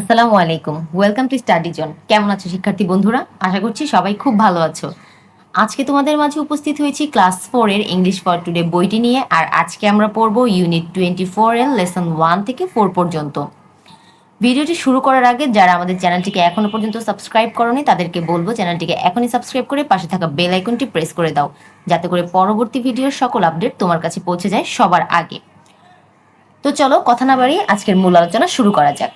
আসসালামু আলাইকুম। Welcome to study zone কেমন আছো শিক্ষার্থী বন্ধুরা? আশা করছি সবাই খুব ভালো আছো। আজকে তোমাদের মাঝে উপস্থিত হয়েছি ক্লাস ফোর এর ইংলিশ ফর টুডে বইটি নিয়ে, আর আজকে আমরা পড়ব ইউনিট টোয়েন্টি ফোর এর লেসন ওয়ান থেকে ফোর পর্যন্ত। ভিডিওটি শুরু করার আগে যারা আমাদের চ্যানেলটিকে এখনও পর্যন্ত সাবস্ক্রাইব করনি, তাদেরকে বলব চ্যানেলটিকে এখনই সাবস্ক্রাইব করে পাশে থাকা বেল আইকনটি প্রেস করে দাও, যাতে করে পরবর্তী ভিডিওর সকল আপডেট তোমার কাছে পৌঁছে যায় সবার আগে। তো চলো, কথা না বাড়িয়ে আজকের মূল আলোচনা শুরু করা যাক।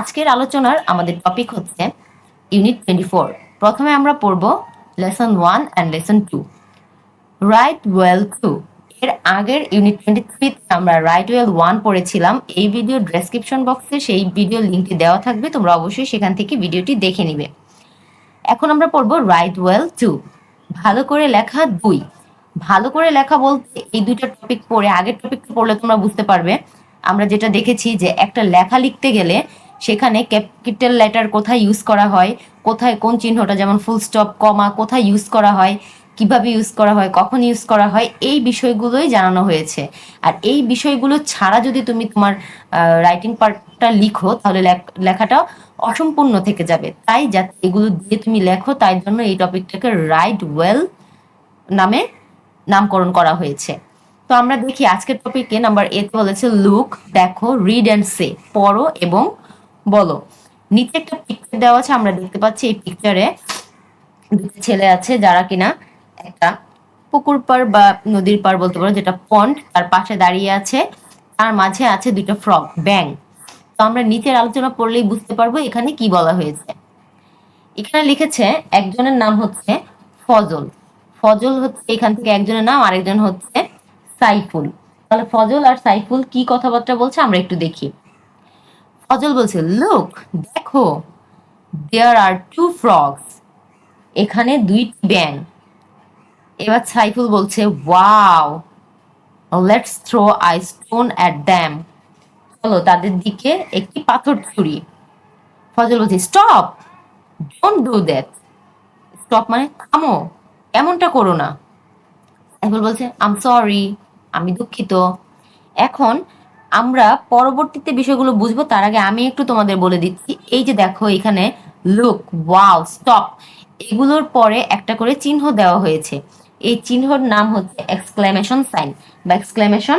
আজকের আলোচনার আমাদের টপিক হচ্ছে ইউনিট টোয়েন্টি ফোর প্রথমে আমরা পড়ব lesson one and lesson two write well two এর আগের ইউনিট টোয়েন্টি থ্রিতে আমরা রাইট ওয়েল ওয়ান পড়েছিলাম। এই ভিডিও ডেসক্রিপশন বক্সে সেই ভিডিও লিঙ্কটি দেওয়া থাকবে। তোমরা অবশ্যই সেখান থেকে ভিডিওটি দেখে নিবে। এখন আমরা পড়ব রাইট ওয়েল টু ভালো করে লেখা দুই। ভালো করে লেখা বলতে এই দুইটা টপিক পড়ে, আগের টপিকটা পড়লে তোমরা বুঝতে পারবে। আমরা যেটা দেখেছি যে একটা লেখা লিখতে গেলে সেখানে ক্যাপিটাল লেটার কোথায় ইউজ করা হয়, কোথায় কোন চিহ্নটা যেমন ফুল স্টপ কমা কোথায় ইউজ করা হয়, কীভাবে ইউজ করা হয়, কখন ইউজ করা হয়, এই বিষয়গুলোই জানানো হয়েছে। আর এই বিষয়গুলো ছাড়া যদি তুমি তোমার রাইটিং পার্টটা লিখো, তাহলে লেখাটা অসম্পূর্ণ থেকে যাবে। তাই যাতে এগুলো দিয়ে তুমি লেখো, তাই জন্য এই টপিকটাকে রাইট ওয়েল নামে নামকরণ করা হয়েছে। তো আমরা দেখি আজকের টপিকে নাম্বার এতে বলেছে লুক দেখো রিড অ্যান্ড সে পড়ো এবং বলো, নিচে একটা পিকচার দেওয়া আছে, আমরা দেখতে পাচ্ছি এই পিকচারে দুটো ছেলে আছে, যারা কিনা একটা পুকুর পার বা নদীর পার বলতে পারো, যেটা পন্ড তার পাশে দাঁড়িয়ে আছে, তার মাঝে আছে দুটো ফ্রগ ব্যাং তো আমরা নিচের আলোচনা পড়লেই বুঝতে পারব এখানে কি বলা হয়েছে। এখানে লিখেছে, একজনের নাম হচ্ছে ফজল। ফজল হচ্ছে এখান থেকে একজনের নাম, আরেকজন হচ্ছে সাইফুল। তাহলে ফজল আর সাইফুল কি কথাবার্তা বলছে, আমরা একটু দেখি। ফজল বলছে লুক দেখো দেয়ার আর টু ফ্রগস এখানে দুইটি ব্যাং এবার সাইফুল বলছে wow let's throw a stone at them চলো, তাদের দিকে একটি পাথর ছুরি ফজল বলছে stop don't do that stop মানে থামো, এমনটা করো না। সাইফুল বলছে আম সরি আমি দুঃখিত। এখন আমরা পরবর্তীতে বিষয়গুলো বুঝব, তার আগে আমি একটু তোমাদের বলে দিচ্ছি। এই যে দেখো, এখানে লুক ওয়াও স্টপ এগুলোর পরে একটা করে চিহ্ন দেওয়া হয়েছে। এই চিহ্নর নাম হচ্ছে এক্সক্লেমেশন সাইন বা এক্সক্লেমেশন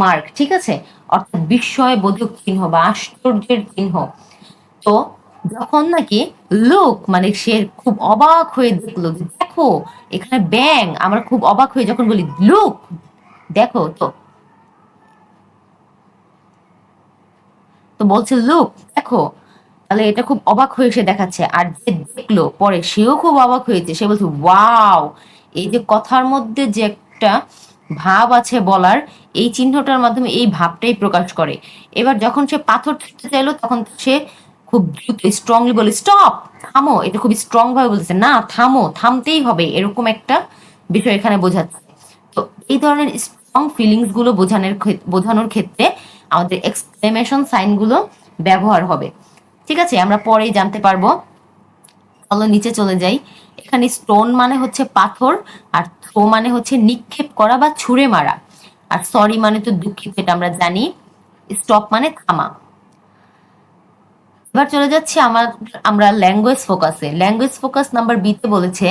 মার্ক ঠিক আছে? অর্থাৎ বিস্ময় বোধক চিহ্ন বা আশ্চর্যের চিহ্ন। তো যখন নাকি লোক মানে সে খুব অবাক হয়ে দেখল দেখো, এখানে ব্যাং আমরা খুব অবাক হয়ে যখন বলি লুক দেখো, তো তো বলছে, লুক, দেখো, তাহলে এটা খুব অবাক হয়ে সে দেখাচ্ছে। আর যে দেখল, পরে সেও খুব অবাক হয়েছে। সে বলছে, ওয়াও, এই যে কথার মধ্যে যে একটা ভাব আছে বলার, এই চিহ্নটার মাধ্যমে এই ভাবটাই প্রকাশ করে। এবার যখন সে পাথর ছুঁতে চাইলো, তখন সে খুব দ্রুত স্ট্রংলি বলে স্টপ থামো! এটা খুব স্ট্রং ভাবে বলছে না, থামো, থামতেই হবে। এরকম একটা বিষয় এখানে বোঝাচ্ছে। তো এই ধরনের স্ট্রং ফিলিংসগুলো বোঝানোর বোঝানোর ক্ষেত্রে আমাদের এক্সক্লেমেশন সাইনগুলো ব্যবহার হবে। ঠিক আছে? আমরা পরেই জানতে পারব। চলো নিচে চলে যাই। এখানে স্টোন মানে হচ্ছে পাথর, আর থ্রো মানে হচ্ছে নিক্ষেপ করা বা ছুঁড়ে মারা। আর সরি মানে তো দুঃখিত, এটা আমরা জানি। স্টপ মানে থামা। এবার চলে যাচ্ছি আমার, আমরা ল্যাঙ্গুয়েজ ফোকাসে ল্যাঙ্গুয়েজ ফোকাস নাম্বার বিতে বলেছে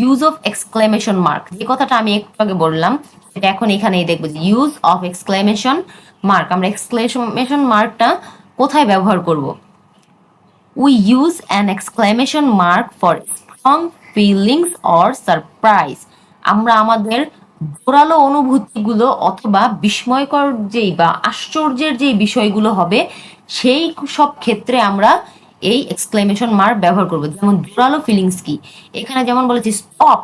ইউজ অফ এক্সক্লেমেশন মার্ক যে কথাটা আমি একটু আগে বললাম, সেটা এখন এখানেই দেখব যে ইউজ অফ এক্সক্লেমেশন মার্ক আমরা এক্সক্লেমেশন মার্কটা কোথায় ব্যবহার করব? We use an exclamation mark for strong feelings or surprise আমরা আমাদের জোরালো অনুভূতিগুলো অথবা বিস্ময়কর যেই বা আশ্চর্যের যেই বিষয়গুলো হবে, সেই সব ক্ষেত্রে আমরা এই এক্সক্লেমেশন মার্ক ব্যবহার করব। যেমন জোরালো ফিলিংস কি? এখানে যেমন বলেছি স্টপ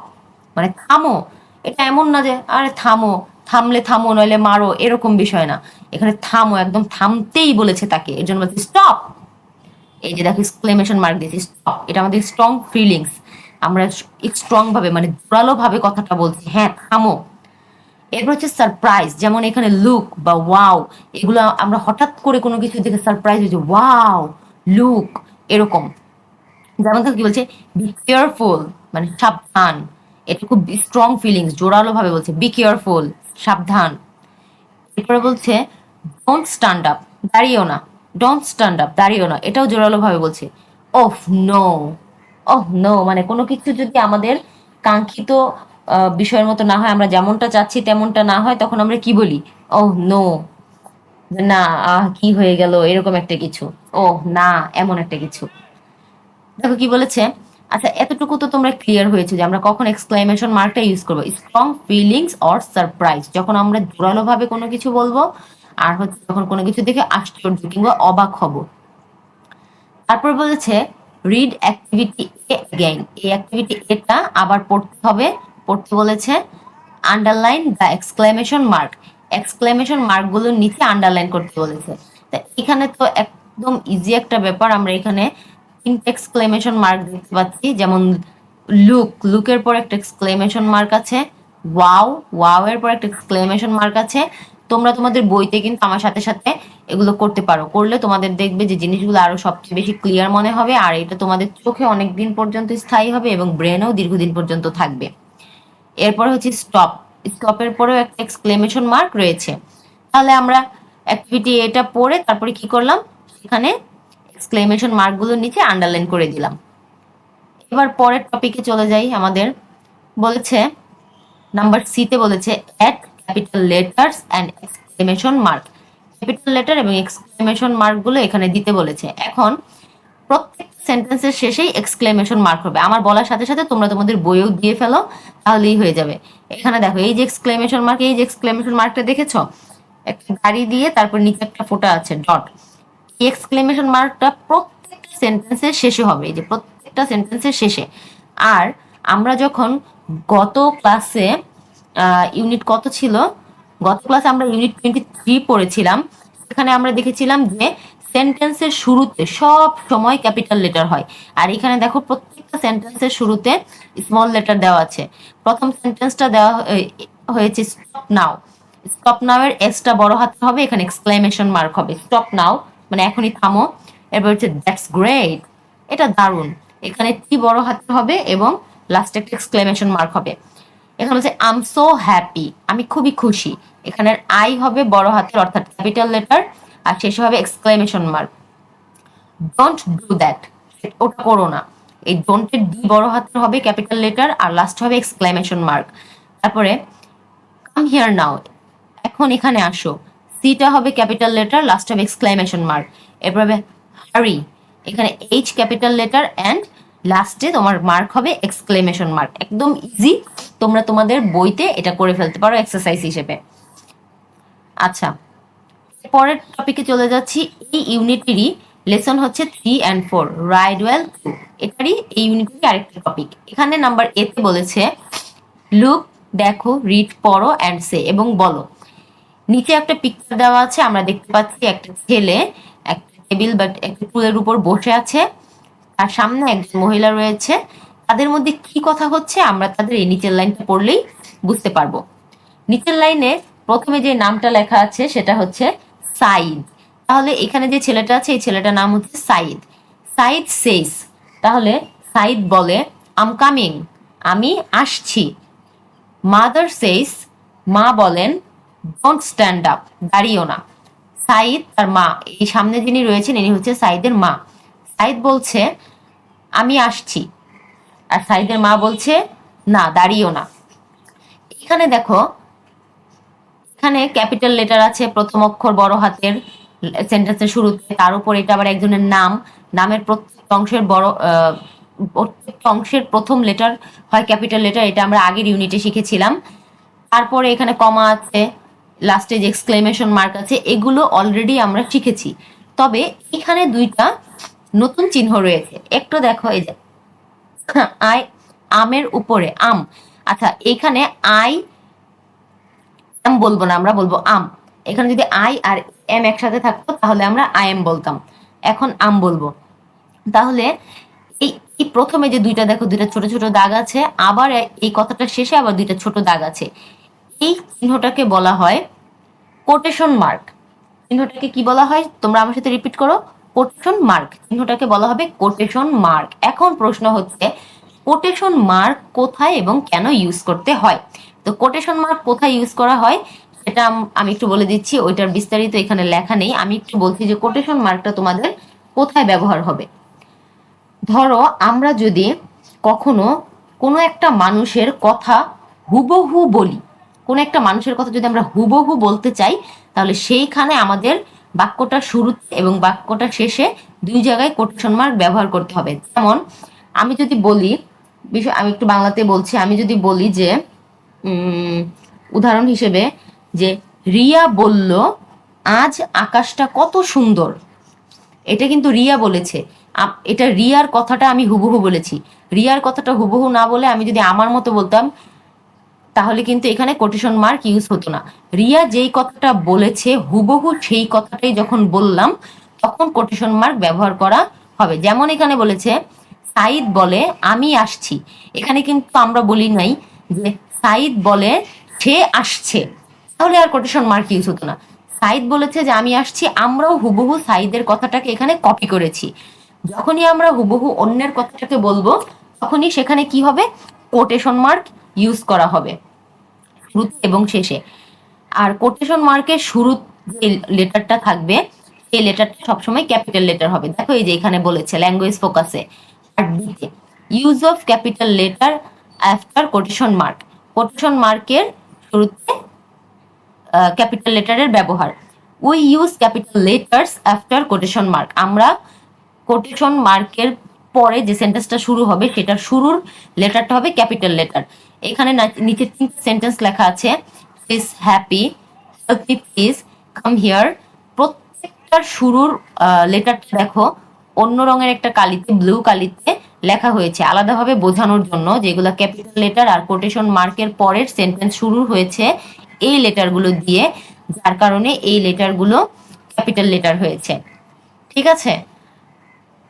মানে থামো। এটা এমন না যে, আরে থামো। থামলে থামো, নইলে মারো, এরকম বিষয় না। এখানে থামো, একদম থামতেই বলেছে তাকে। এর জন্য বলছি স্টপ এই যে দেখো এক্সক্লেমেশন মার্ক দিয়েছি স্টপ এটা আমাদের স্ট্রং ফিলিংস আমরা স্ট্রং ভাবে মানে জোরালো ভাবে কথাটা বলছি। হ্যাঁ থামো। এরপর হচ্ছে সারপ্রাইজ যেমন এখানে লুক বা ওয়াও এগুলো আমরা হঠাৎ করে কোনো কিছু দেখে সারপ্রাইজ হয়েছে ওয়াও লুক এরকম। যেমন কি বলছে বি কেয়ারফুল মানে সাবধান। এটা খুব স্ট্রং ফিলিংস জোরালো ভাবে বলছে বি কেয়ারফুল সাবধান। এরপরে বলছে ডোন্ট স্ট্যান্ড আপ দাঁড়িয়েও না। ডোন্ট স্ট্যান্ড আপ দাঁড়িয়েও না। এটাও জোরালো ভাবে বলছে। ওহ নো ওহ নো মানে কোনো কিছু যদি আমাদের কাঙ্ক্ষিত বিষয়ের মতো না হয়, আমরা যেমনটা চাচ্ছি তেমনটা না হয়, তখন আমরা কি বলি? ওহ নো না, আহ, কি হয়ে গেল? এরকম একটা কিছু। ও না, এমন একটা কিছু। দেখো কি বলেছে? আচ্ছা এতটুকু তো তোমরা ক্লিয়ার হয়েছে যে আমরা কখন এক্সক্লামেশন মার্কটা ইউজ করব। স্ট্রং ফিলিংস অর সারপ্রাইজ যখন আমরা জোরালো ভাবে কোনো কিছু বলব আর হচ্ছে যখন কোনো কিছু দেখে আশ্চর্য কিংবা অবাক হব। তারপর বলেছে রিড অ্যাক্টিভিটি এ অ্যাগেইন এই অ্যাক্টিভিটি এটা আবার পড়তে হবে। পড়তে বলেছে underline the exclamation mark exclamation মার্কগুলোর নিচে আন্ডারলাইন করতে বলেছে। তা এখানে তো একদম ইজি একটা ব্যাপার, আমরা এখানে এক্সক্লেমেশন মার্ক দেখতে পাচ্ছি। যেমন লুক লুকের পর একটা এক্সক্লেমেশন মার্ক আছে। ওয়াও ওয়াও এর পর একটা এক্সক্লেমেশন মার্ক আছে। তোমরা তোমাদের বইতে কিন্তু আমার সাথে সাথে এগুলো করতে পারো। করলে তোমাদের দেখবে যে জিনিসগুলো আরও সবচেয়ে বেশি ক্লিয়ার মনে হবে, আর এটা তোমাদের চোখে অনেক দিন পর্যন্ত স্থায়ী হবে এবং ব্রেনেও দীর্ঘদিন পর্যন্ত থাকবে। এরপর হচ্ছে স্টপ স্টপের পরেও একটা এক্সক্লেমেশন মার্ক রয়েছে। তাহলে আমরা অ্যাক্টিভিটি এটা পড়ে তারপরে কি করলাম? সেখানে এক্সক্লেমেশন মার্কগুলোর নিচে আন্ডারলাইন করে দিলাম। এবার পরের টপিকে চলে যাই আমাদের। বলেছে নাম্বার সিতে বলেছে add capital letters and exclamation mark capital letter এবং এক্সক্লেমেশন মার্কগুলো এখানে দিতে বলেছে। এখন, প্রত্যেক সেন্টেন্সের শেষেই এক্সক্লেমেশন মার্ক হবে। আমার বলার সাথে সাথে তোমরা তোমাদের বইও দিয়ে ফেলো, তাহলেই হয়ে যাবে। এখানে দেখো, এই যে এক্সক্লেমেশন মার্ক এই যে এক্সক্লেমেশন মার্কটা দেখেছ? একটা গাড়ি দিয়ে তারপর নিচে একটা ফোটা আছে ডট এক্সক্লেমেশন মার্কটা প্রত্যেকটা সেন্টেন্সের শেষে হবে যে প্রত্যেকটা সেন্টেন্সের শেষে। আর আমরা যখন গত ক্লাসে ইউনিট কত ছিল? গত ক্লাসে আমরা ইউনিট টোয়েন্টি থ্রি পড়েছিলাম। সেখানে আমরা দেখেছিলাম যে সেন্টেন্সের শুরুতে সব সময় ক্যাপিটাল লেটার হয়। আর এখানে দেখো প্রত্যেকটা সেন্টেন্সের শুরুতে স্মল লেটার দেওয়া আছে। প্রথম সেন্টেন্সটা দেওয়া হয়েছে স্টপ নাও স্টপ নাও এর এসটা বড় হাতে হবে, এখানে এক্সক্লেমেশন মার্ক হবে। স্টপ নাও মানে এখনই থামো। এরপর হচ্ছে দ্যাটস গ্রেট এটা দারুণ। এখানে টি বড় হাতে হবে এবং লাস্টে একটা এক্সক্লেমেশন মার্ক হবে। এখানে হচ্ছে আম সো হ্যাপি আমি খুবই খুশি। এখানে আই হবে বড় হাতের, অর্থাৎ ক্যাপিটাল লেটার আর শেষে হবে exclamation mark don't do that ওটা করো না। এই ডোন্টের ডি বড় হাতের হবে ক্যাপিটাল লেটার আর লাস্ট হবে এক্সক্লেমেশন মার্ক তারপরে কাম হিয়ার নাও এখন এখানে আসো। সিটা হবে ক্যাপিটাল লেটার লাস্ট হবে এক্সক্লেমেশন মার্ক এরপর হবে হারি এখানে এইচ ক্যাপিটাল লেটার অ্যান্ড লাস্টে তোমার মার্ক হবে এক্সক্লেমেশন মার্ক একদম ইজি তোমরা তোমাদের বইতে এটা করে ফেলতে পারো এক্সারসাইজ হিসেবে। আচ্ছা পরের টপিকে চলে যাচ্ছি। এই ইউনিটেরই লেসন হচ্ছে three and four write well two এটারই, এই ইউনিটেরই আরেকটা টপিক এখানে নাম্বার এতে বলেছে লুক দেখো রিড পড়ো অ্যান্ড সে এবং বলো। নিচে একটা পিকচার দেওয়া আছে, আমরা দেখতে পাচ্ছি একটা ছেলে, একটা টেবিল বা একটা টুলের উপর বসে আছে। তার সামনে একজন মহিলা রয়েছে। তাদের মধ্যে কি কথা হচ্ছে আমরা তাদের এই নিচের লাইনটা পড়লেই বুঝতে পারব। নিচের লাইনে প্রথমে যে নামটা লেখা আছে সেটা হচ্ছে সাইদ। তাহলে এখানে যে ছেলেটা আছে, এই ছেলেটার নাম হচ্ছে সাইদ। সাইদ সেইস তাহলে সাইদ বলে আম কামিং আমি আসছি। মাদার সেইস মা বলেন ডোন্ট স্ট্যান্ড আপ দাঁড়িও না। সাইদ তার মা এই সামনে যিনি রয়েছেন ইনি হচ্ছে সাইদের মা। সাইদ বলছে আমি আসছি। আর সাইদের মা বলছে না দাঁড়িও না। এখানে দেখো এখানে ক্যাপিটাল লেটার আছে প্রথম অক্ষর বড় হাতের সেন্টেন্সের শুরুতে তার উপর এটা আবার একজনের নাম। নামের প্রত্যেক অংশের বড় আহ, প্রত্যেকটা অংশের প্রথম লেটার হয় ক্যাপিটাল লেটার এটা আমরা আগের ইউনিটে শিখেছিলাম। তারপরে এখানে কমা আছে লাস্টে যে এক্সক্লেমেশন মার্ক আছে, এগুলো অলরেডি আমরা শিখেছি। তবে এখানে দুইটা নতুন চিহ্ন রয়েছে। একটু দেখো, এই যে আই আমের উপরে, আম। আচ্ছা এখানে আই এম বলব না, আমরা বলব আম। এখানে যদি আই আর এম একসাথে থাকতো, তাহলে আমরা আই এম বলতাম। এখন আম বলব। তাহলে এই প্রথমে যে দুইটা দেখো, দুইটা ছোট ছোট দাগ আছে, আবার এই কথাটা শেষে আবার দুইটা ছোট দাগ আছে। এই চিহ্নটাকে বলা হয় কোটেশন মার্ক চিহ্নটাকে কি বলা হয়? তোমরা আমার সাথে রিপিট করো। কোটেশন মার্ক চিহ্নটাকে বলা হবে কোটেশন মার্ক এখন প্রশ্ন হচ্ছে কোটেশন মার্ক কোথায় এবং কেন ইউজ করতে হয়? তো কোটেশন মার্ক কোথায় ইউজ করা হয়? আম- আমি একটু বলে দিচ্ছি, ওইটার বিস্তারিত এখানে লেখা নেই। আমি একটু বলছি যে কোটেশন মার্কটা তোমাদের কোথায় ব্যবহার হবে? ধরো, আমরা যদি কখনো কোনো একটা মানুষের কথা হুবহু বলি কোনো একটা মানুষের কথা যদি আমরা হুবহু বলতে চাই, তাহলে সেইখানে আমাদের বাক্যটা শুরুতে এবং বাক্যটা শেষে দুই জায়গায় কোটেশন মার্ক ব্যবহার করতে হবে। যেমন, আমি যদি বলি বিষয় আমি একটু বাংলাতে বলছি, আমি যদি বলি যে উদাহরণ হিসেবে যে, রিয়া বলল, আজ আকাশটা কত সুন্দর। এটা কিন্তু রিয়া বলেছে। এটা রিয়ার কথাটা আমি হুবহু বলেছি। রিয়ার কথাটা হুবহু না বলে আমি যদি আমার মতো বলতাম তাহলে কিন্তু এখানে কোটেশন মার্ক ইউজ হতো না। রিয়া যেই কথাটা বলেছে, হুবহু সেই কথাটাই যখন বললাম, তখন কোটেশন মার্ক ব্যবহার করা হবে। যেমন এখানে বলেছে সাইদ বলে, আমি আসছি। এখানে কিন্তু আমরা বলি নাই যে সাইদ বলে, সে আসছে। তাহলে আর কোটেশন মার্ক ইউজ হতো না। সাইদ বলেছে যে, আমি আসছি। আমরাও হুবহু সাইদের কথাটাকে এখানে কপি করেছি। যখনই আমরা হুবহু অন্যের কথাটাকে বলব, তখনই সেখানে কি হবে? কোটেশন মার্ক ইউজ করা হবে। শুরুতে এবং শেষে। আর কোটেশন মার্কের শুরু যে লেটারটা থাকবে, সেই লেটারটা সবসময় ক্যাপিটাল লেটার হবে। দেখো এই যে এখানে বলেছে ল্যাঙ্গুয়েজ ফোকাসে আর ডিতে use of capital letter after quotation mark quotation মার্কের শুরুতে ক্যাপিটাল লেটারের ব্যবহার। We use capital letters after quotation mark আমরা কোটেশন মার্কের পরে যে সেন্টেন্সটা শুরু হবে সেটার শুরুর লেটারটা হবে ক্যাপিটাল লেটার এখানে নিচে সেন্টেন্স লেখা আছে is happy help please come here প্রত্যেকটার শুরুর লেটারটা দেখো, অন্য রঙের একটা কালিতে ব্লু কালিতে লেখা হয়েছে। আলাদাভাবে বোঝানোর জন্য যেগুলো ক্যাপিটাল লেটার আর কোটেশন মার্কের পরের সেন্টেন্স শুরু হয়েছে, এই লেটারগুলো দিয়ে, যার কারণে এই লেটারগুলো ক্যাপিটাল লেটার হয়েছে। ঠিক আছে?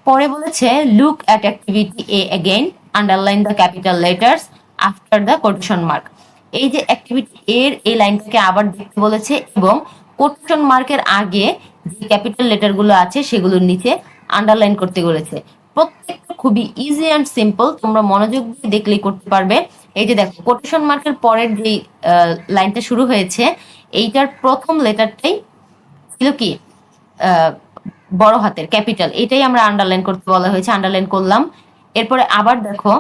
পরে বলেছে look at activity A again underline the capital letters after the quotation mark এই যে অ্যাক্টিভিটি এর এই লাইনটাকে আবার দেখতে বলেছে এবং কোটেশন মার্কের আগে যে ক্যাপিটাল লেটারগুলো আছে সেগুলোর নিচে আন্ডারলাইন করতে বলেছে। প্রত্যেকটা খুবই ইজি অ্যান্ড সিম্পল তোমরা মনোযোগ দিয়ে দেখলেই করতে পারবে। এই যে দেখো কোটেশন মার্কের পরের যে লাইনটা শুরু হয়েছে, এইটার প্রথম লেটারটাই ছিল কি? বড় হাতের ক্যাপিটাল এটাই আমরা আন্ডারলাইন করতে বলা হয়েছে আন্ডারলাইন করলাম। এরপরে আবার দেখো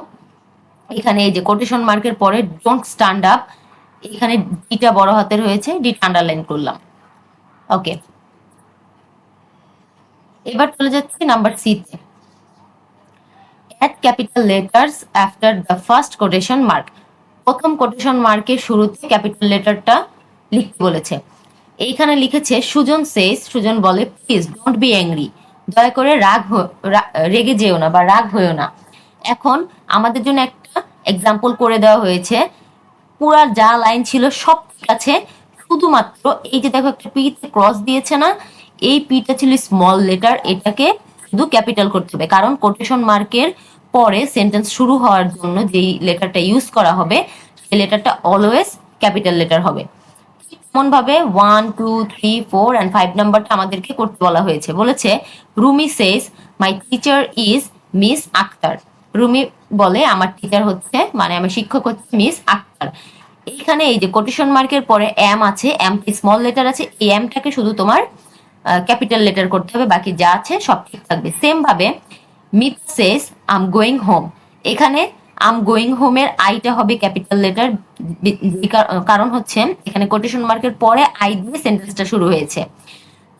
এখানে এই যে কোটেশন মার্কের পরে ডোন্ট স্ট্যান্ড আপ এখানে ডিটা বড় হাতের হয়েছে ডিটা আন্ডারলাইন করলাম। ওকে এবার চলে যাচ্ছি নাম্বার সিতে add capital letters after the first quotation mark প্রথম কোটেশন মার্কের শুরুতে ক্যাপিটাল লেটারটা লিখতে বলেছে। এইখানে লিখেছে, সুজন সেস সুজন বলে প্লিজ ডোন্ট বি অ্যাংরি দয়া করে রাগ রেগে যেও না বা রাগ হয়েও না। এখন আমাদের জন্য একটা এক্সাম্পল করে দেওয়া হয়েছে। পুরা যা লাইন ছিল সব ঠিক আছে। শুধুমাত্র এই যে দেখো, একটা পিতে ক্রস দিয়েছে না, এই পিটা ছিল স্মল লেটার এটাকে শুধু ক্যাপিটাল করতে হবে। কারণ কোটেশন মার্কের পরে সেন্টেন্স শুরু হওয়ার জন্য যেই লেটারটা ইউজ করা হবে, সেই লেটারটা অলওয়েজ ক্যাপিটাল লেটার হবে। ভাবে one two three four and five নাম্বারটা আমাদেরকে করতে বলা হয়েছে। বলেছে Rumi says my teacher is Miss Akhtar Rumi বলে, আমার টিচার হচ্ছে মানে আমার শিক্ষক হচ্ছে মিস আক্তার। এইখানে এই যে কোটেশন মার্কের পরে এম আছে এম স্মল লেটার আছে, এই এমটাকে শুধু তোমার ক্যাপিটাল লেটার করতে হবে, বাকি যা আছে সব ঠিক থাকবে। সেম ভাবে Mith says I'm going home এখানে আম গোয়িং হোমের আইটা হবে ক্যাপিটাল লেটার কারণ হচ্ছে এখানে কোটেশন মার্কের পরে আই দিয়ে সেন্টেন্সটা শুরু হয়েছে।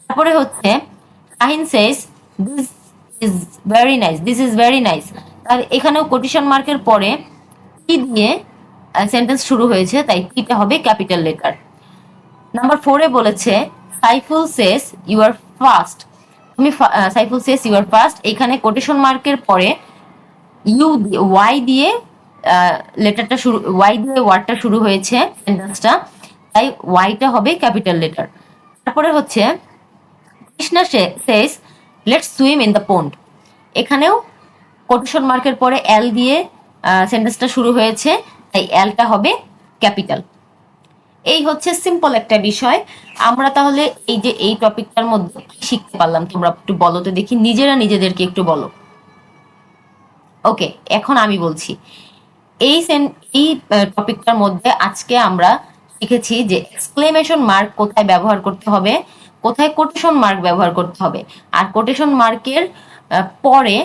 তারপরে হচ্ছে Kahin says this is very nice this is very nice আর এখানেও কোটেশন মার্কের পরে টি দিয়ে সেন্টেন্স শুরু হয়েছে, তাই টিটা হবে ক্যাপিটাল লেটার নাম্বার ফোরে বলেছে Saiful says you are first তুমি Saiful says you are first এখানে কোটেশন মার্কের পরে ইউ ওয়াই দিয়ে লেটারটা শুরু ওয়াই দিয়ে ওয়ার্ডটা শুরু হয়েছে সেন্টেন্সটা তাই ওয়াইটা হবে ক্যাপিটাল লেটার তারপরে হচ্ছে Krishna says let's swim in the pond এখানেও কোটেশন মার্কের পরে এল দিয়ে সেন্টেন্সটা শুরু হয়েছে, তাই এলটা হবে ক্যাপিটাল এই হচ্ছে সিম্পল একটা বিষয়। আমরা তাহলে এই যে এই টপিকটার মধ্যে শিখতে পারলাম, তোমরা একটু বলো তো দেখি, নিজেরা নিজেদেরকে একটু বলো। ওকে এখন আমি বলছি, এই এই টপিকটার মধ্যে আজকে আমরা শিখেছি যে এক্সক্লেমেশন মার্ক কোথায় ব্যবহার করতে হবে, কোথায় কোটেশন মার্ক ব্যবহার করতে হবে। আর কোটেশন মার্কের পরে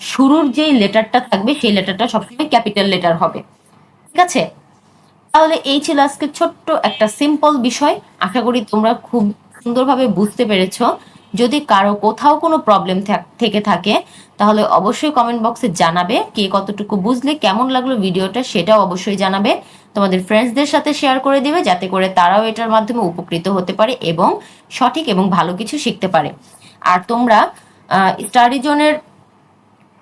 শুরুর যেই লেটারটা থাকবে, সেই লেটারটা সবসময় ক্যাপিটাল লেটার হবে। ঠিক আছে? তাহলে এই ছিল আজকে ছোট্ট একটা সিম্পল বিষয়। আশা করি তোমরা খুব সুন্দরভাবে বুঝতে পেরেছ। যদি কারও কোথাও কোনো প্রবলেম থেকে থাকে, তাহলে অবশ্যই কমেন্ট বক্সে জানাবে কে কতটুকু বুঝলে, কেমন লাগল ভিডিওটা সেটাও অবশ্যই জানাবে। তোমাদের ফ্রেন্ডসদের সাথে শেয়ার করে দিবে, যাতে করে তারাও এটার মাধ্যমে উপকৃত হতে পারে এবং সঠিক এবং ভালো কিছু শিখতে পারে। আর তোমরা স্টাডি জোনের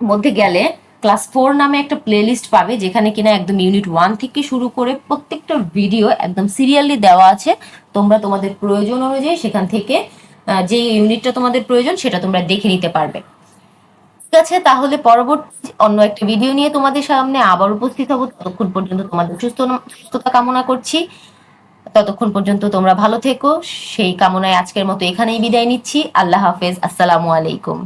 মধ্যে গেলে ক্লাস ফোর নামে একটা প্লেলিস্ট পাবে, যেখানে কিনা একদম ইউনিট ওয়ান থেকে শুরু করে প্রত্যেকটা ভিডিও একদম সিরিয়ালি দেওয়া আছে। তোমরা তোমাদের প্রয়োজন অনুযায়ী সেখান থেকে যে ইউনিটটা তোমাদের প্রয়োজন সেটা তোমরা দেখে নিতে পারবে। ঠিক আছে, তাহলে পরবর্তী অন্য একটা ভিডিও নিয়ে তোমাদের সামনে আবার উপস্থিত হব। ততক্ষণ পর্যন্ত তোমাদের সুস্থ, সুস্থতা কামনা করছি। ততক্ষণ পর্যন্ত তোমরা ভালো থেকো। সেই কামনায় আজকের মতো এখানেই বিদায় নিচ্ছি। আল্লাহ হাফেজ। আসসালামু আলাইকুম।